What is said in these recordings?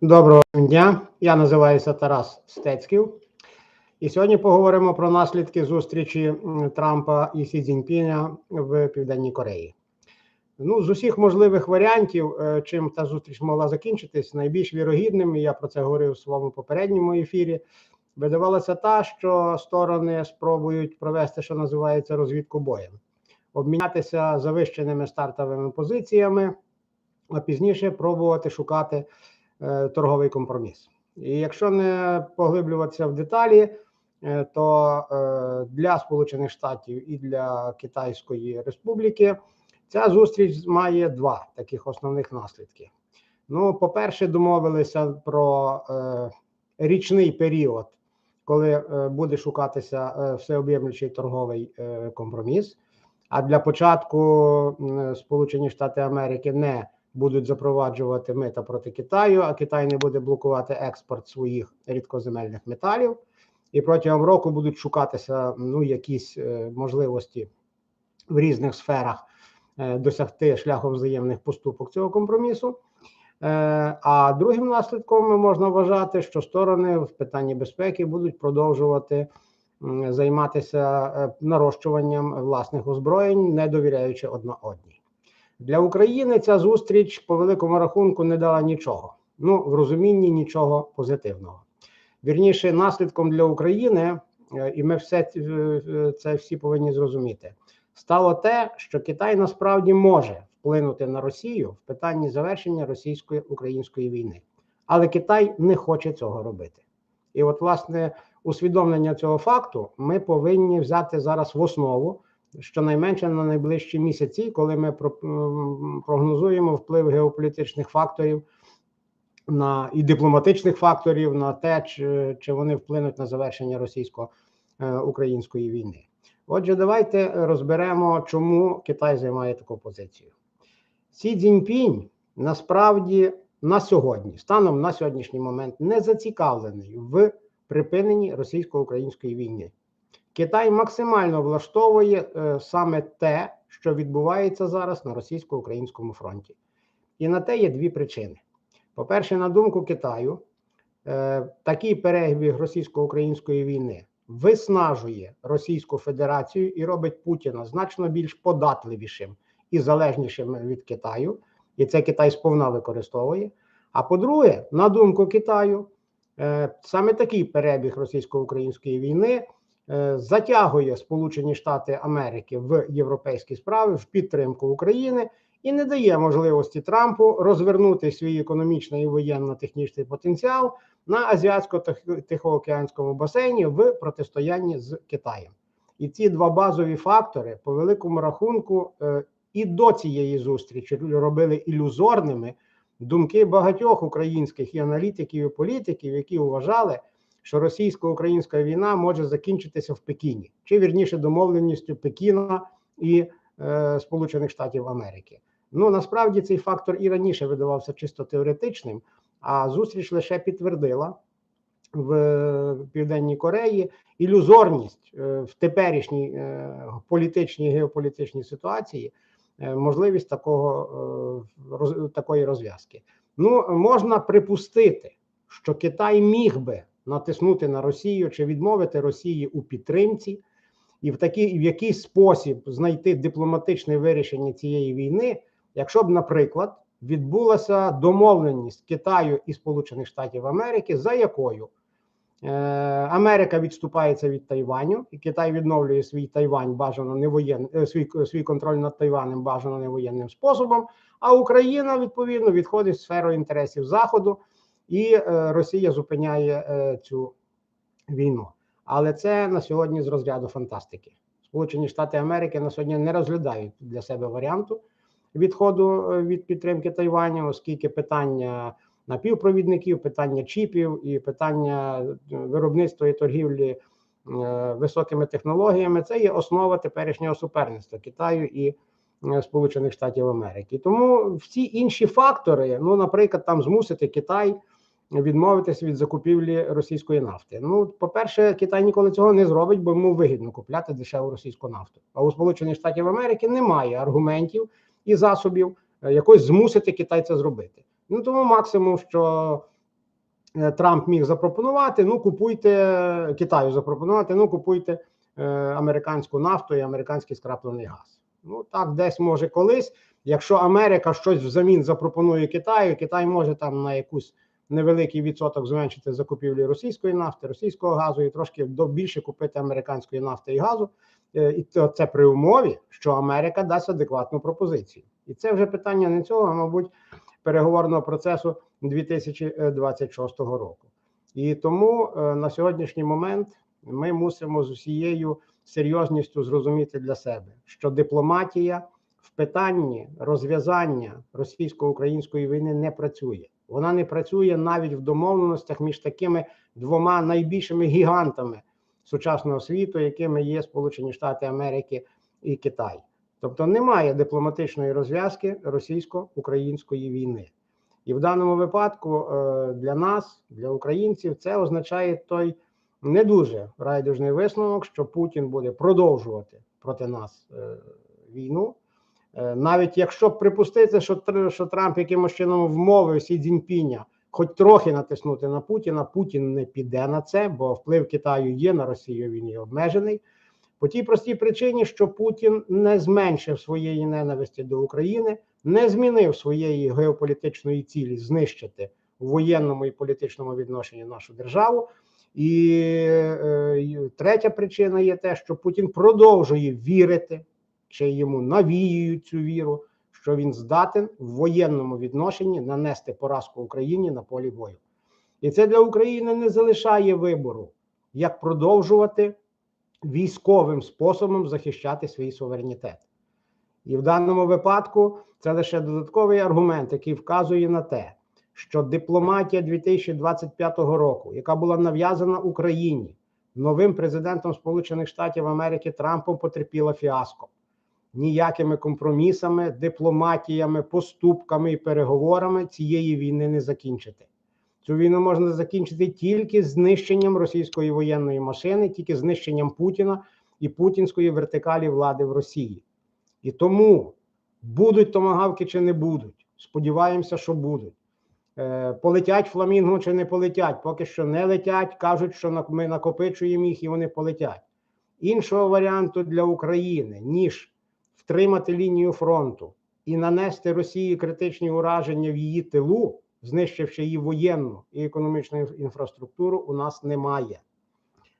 Доброго дня, я називаюся Тарас Стецьків. І сьогодні поговоримо про наслідки зустрічі Трампа і Сі Цзіньпіня в Південній Кореї. Ну, з усіх можливих варіантів, е, чим та зустріч могла закінчитись, найбільш вірогідним, і я про це говорив у своєму попередньому ефірі. Видавалося та, що сторони спробують провести, що називається розвідку боєм, обмінятися завищеними стартовими позиціями, а пізніше пробувати шукати торговий компроміс. І якщо не поглиблюватися в деталі, е, то е, для Сполучених Штатів і для Китайської Республіки ця зустріч має два таких основних наслідки. Ну, по-перше, домовилися про е, річний період, коли е, буде шукатися е, всеоб'ємлючий торговий е, компроміс. А для початку Сполучені Штати Америки не будуть запроваджувати мита проти Китаю, а Китай не буде блокувати експорт своїх рідкоземельних металів. І протягом року будуть шукатися ну, якісь е, можливості в різних сферах е, досягти шляхом взаємних поступок цього компромісу. Е, а другим наслідком можна вважати, що сторони в питанні безпеки будуть продовжувати займатися нарощуванням власних озброєнь, не довіряючи одна одній. Для України ця зустріч по великому рахунку не дала нічого. Ну, в розумінні нічого позитивного. Вірніше, наслідком для України, е, і ми все е, це всі повинні зрозуміти, стало те, що Китай насправді може вплинути на Росію в питанні завершення російсько-української війни, але Китай не хоче цього робити. І от, власне, усвідомлення цього факту ми повинні взяти зараз в основу щонайменше на найближчі місяці, коли ми про- прогнозуємо вплив геополітичних факторів на і дипломатичних факторів на те, чи, чи вони вплинуть на завершення російсько-української війни. Отже, давайте розберемо, чому Китай займає таку позицію. Сі Цзіньпінь насправді на сьогодні, станом на сьогоднішній момент, не зацікавлений в припиненні російсько-української війни. Китай максимально влаштовує е, саме те, що відбувається зараз на російсько-українському фронті. І на те є дві причини. По-перше, на думку Китаю, е, такий перебіг російсько-української війни виснажує Російську Федерацію і робить Путіна значно більш податливішим і залежнішим від Китаю, і це Китай сповна використовує. А по-друге, на думку Китаю, е, саме такий перебіг російсько-української війни затягує Сполучені Штати Америки в європейські справи в підтримку України і не дає можливості Трампу розвернути свій економічний і воєнно-технічний потенціал на азіатсько-тихоокеанському басейні в протистоянні з Китаєм. І ці два базові фактори, по великому рахунку, е, і до цієї зустрічі робили ілюзорними думки багатьох українських і аналітиків і політиків, які вважали, що російсько-українська війна може закінчитися в Пекіні, чи вірніше домовленістю Пекіна і е, Сполучених Штатів Америки. Ну насправді цей фактор і раніше видавався чисто теоретичним, а зустріч лише підтвердила в е, Південній Кореї ілюзорність е, в теперішній е, політичній геополітичній ситуації, можливість такого роз, такої розв'язки. Ну можна припустити, що Китай міг би натиснути на Росію чи відмовити Росії у підтримці, і в такий в якийсь спосіб знайти дипломатичне вирішення цієї війни, якщо б, наприклад, відбулася домовленість Китаю і Сполучених Штатів Америки, за якою е, Америка відступається від Тайваню, і Китай відновлює свій Тайвань бажано не воєн, е, свій, свій контроль над Тайванем бажано не воєнним способом. А Україна відповідно відходить в сферу інтересів Заходу, і е, Росія зупиняє е, цю війну. Але це на сьогодні з розряду фантастики. Сполучені Штати Америки на сьогодні не розглядають для себе варіанту відходу е, від підтримки Тайваню, оскільки питання напівпровідників, питання чіпів і питання виробництва і торгівлі високими технологіями це є основа теперішнього суперництва Китаю і Сполучених Штатів Америки. Тому всі інші фактори, ну, наприклад, там змусити Китай відмовитися від закупівлі російської нафти. Ну, по-перше, Китай ніколи цього не зробить, бо йому вигідно купляти дешеву російську нафту. А у Сполучених Штатів Америки немає аргументів і засобів е, якось змусити Китай це зробити. Ну тому максимум, що е, Трамп міг запропонувати: ну купуйте Китаю, запропонувати, ну купуйте е, американську нафту і американський скраплений газ. Ну так, десь може колись. Якщо Америка щось взамін запропонує Китаю, Китай може там на якусь невеликий відсоток зменшити закупівлі російської нафти, російського газу і трошки до більше купити американської нафти і газу. Е, І то це при умові, що Америка дасть адекватну пропозицію. І це вже питання не цього, а мабуть, переговорного процесу 2026 року. І тому е, на сьогоднішній момент ми мусимо з усією серйозністю зрозуміти для себе, що дипломатія в питанні розв'язання російсько-української війни не працює. Вона не працює навіть в домовленостях між такими двома найбільшими гігантами сучасного світу, якими є Сполучені Штати Америки і Китай. Тобто немає дипломатичної розв'язки російсько-української війни. І в даному випадку е, для нас, для українців, це означає той не дуже райдужний висновок, що Путін буде продовжувати проти нас е, війну. Е, Навіть якщо припустити, що, що Трамп якимось чином вмовив Сі Цзіньпіня хоч трохи натиснути на Путіна, Путін не піде на це, бо вплив Китаю є на Росію, він є обмежений. По тій простій причині, що Путін не зменшив своєї ненависті до України, не змінив своєї геополітичної цілі знищити у воєнному і політичному відношенні нашу державу. І е, третя причина є те, що Путін продовжує вірити, чи йому навіюють цю віру, що він здатен в воєнному відношенні нанести поразку Україні на полі бою. І це для України не залишає вибору, як продовжувати військовим способом захищати свій суверенітет. І в даному випадку це лише додатковий аргумент, який вказує на те, що дипломатія 2025 року, яка була нав'язана Україні новим президентом Сполучених Штатів Америки Трампом, потерпіла фіаско. Ніякими компромісами, дипломатіями, поступками і переговорами цієї війни не закінчити. Цю війну можна закінчити тільки знищенням російської воєнної машини, тільки знищенням Путіна і путінської вертикалі влади в Росії. І тому будуть томагавки чи не будуть. Сподіваємося, що будуть. Е, полетять фламінго чи не полетять. Поки що не летять. Кажуть, що ми накопичуємо їх і вони полетять. Іншого варіанту для України, ніж втримати лінію фронту і нанести Росії критичні ураження в її тилу, знищивши її воєнну і економічну інфраструктуру, у нас немає.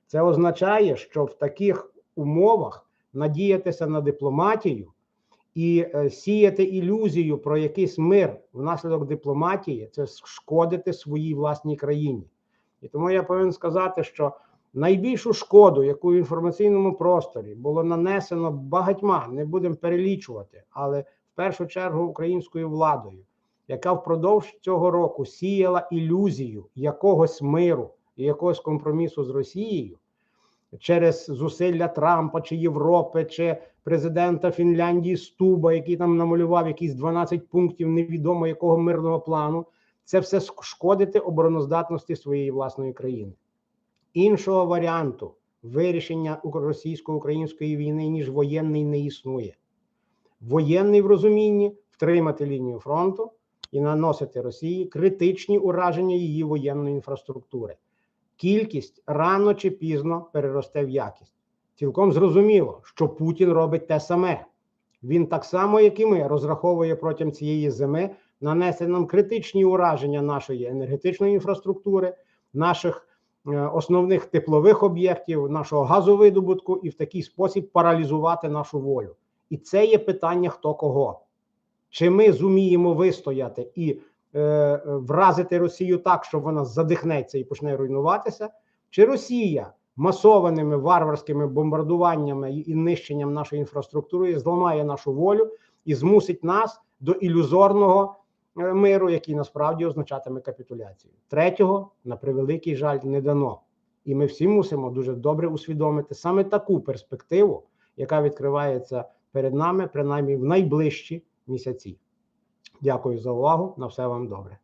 Це означає, що в таких умовах надіятися на дипломатію і е, сіяти ілюзію про якийсь мир внаслідок дипломатії це шкодити своїй власній країні. І тому я повинен сказати, що найбільшу шкоду, яку в інформаційному просторі було нанесено багатьма, не будемо перелічувати, але в першу чергу українською владою, яка впродовж цього року сіяла ілюзію якогось миру і якогось компромісу з Росією через зусилля Трампа чи Європи, чи президента Фінляндії Стуба, який там намалював якісь 12 пунктів невідомо якого мирного плану, це все шкодити обороноздатності своєї власної країни. Іншого варіанту вирішення російсько-української війни ніж воєнний не існує. Воєнний в розумінні втримати лінію фронту і наносити Росії критичні ураження її воєнної інфраструктури. Кількість рано чи пізно переросте в якість. Цілком зрозуміло, що Путін робить те саме. Він так само, як і ми, розраховує протягом цієї зими нанести нам критичні ураження нашої енергетичної інфраструктури, наших основних теплових об'єктів, нашого газовидобутку і в такий спосіб паралізувати нашу волю. І це є питання хто кого. Чи ми зуміємо вистояти і е, е, вразити Росію так, що вона задихнеться і почне руйнуватися, чи Росія масованими варварськими бомбардуваннями і нищенням нашої інфраструктури зламає нашу волю і змусить нас до ілюзорного е, миру, який насправді означатиме капітуляцію. Третього, на превеликий жаль, не дано. І ми всі мусимо дуже добре усвідомити саме таку перспективу, яка відкривається перед нами, принаймні в найближчі місяці. Дякую за увагу. На все вам добре.